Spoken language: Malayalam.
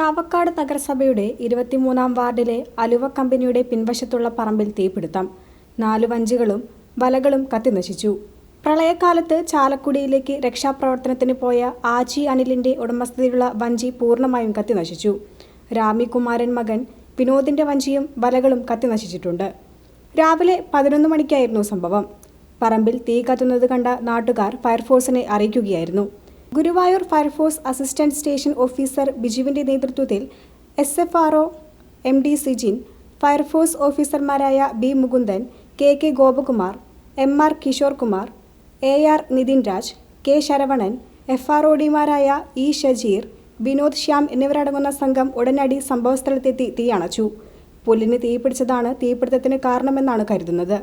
ചാവക്കാട് നഗരസഭയുടെ ഇരുപത്തിമൂന്നാം വാർഡിലെ അലുവ കമ്പനിയുടെ പിൻവശത്തുള്ള പറമ്പിൽ തീപിടുത്തം. നാലു വഞ്ചികളും വലകളും കത്തിനശിച്ചു. പ്രളയകാലത്ത് ചാലക്കുടിയിലേക്ക് രക്ഷാപ്രവർത്തനത്തിന് പോയ ആജി അനിലിന്റെ ഉടമസ്ഥതയിലുള്ള വഞ്ചി പൂർണമായും കത്തിനശിച്ചു. രാമികുമാരൻ മകൻ വിനോദിന്റെ വഞ്ചിയും വലകളും കത്തിനശിച്ചിട്ടുണ്ട്. രാവിലെ പതിനൊന്ന് മണിക്കായിരുന്നു സംഭവം. പറമ്പിൽ തീ കത്തുന്നത് കണ്ട നാട്ടുകാർ ഫയർഫോഴ്സിനെ അറിയിക്കുകയായിരുന്നു. Guruvayur fire force assistant station officer ബിജുവിന്റെ നേതൃത്വത്തിൽ S F R O M D Sijin fire force ഓഫീസർമാരായ B Mukundan K K Gopakumar M R Kishore Kumar A R Nithin Raj K Saravanan F R O ഡിമാരായ E Shajeer Vinod Shyam എന്നിവരടങ്ങുന്ന സംഘം ഉടനടി സംഭവസ്ഥലത്തെത്തി തീയണച്ചു പുല്ലിന് തീപിടിച്ചതാണ് തീപിടുത്തത്തിന് കാരണമെന്നാണ് കരുതുന്നത്.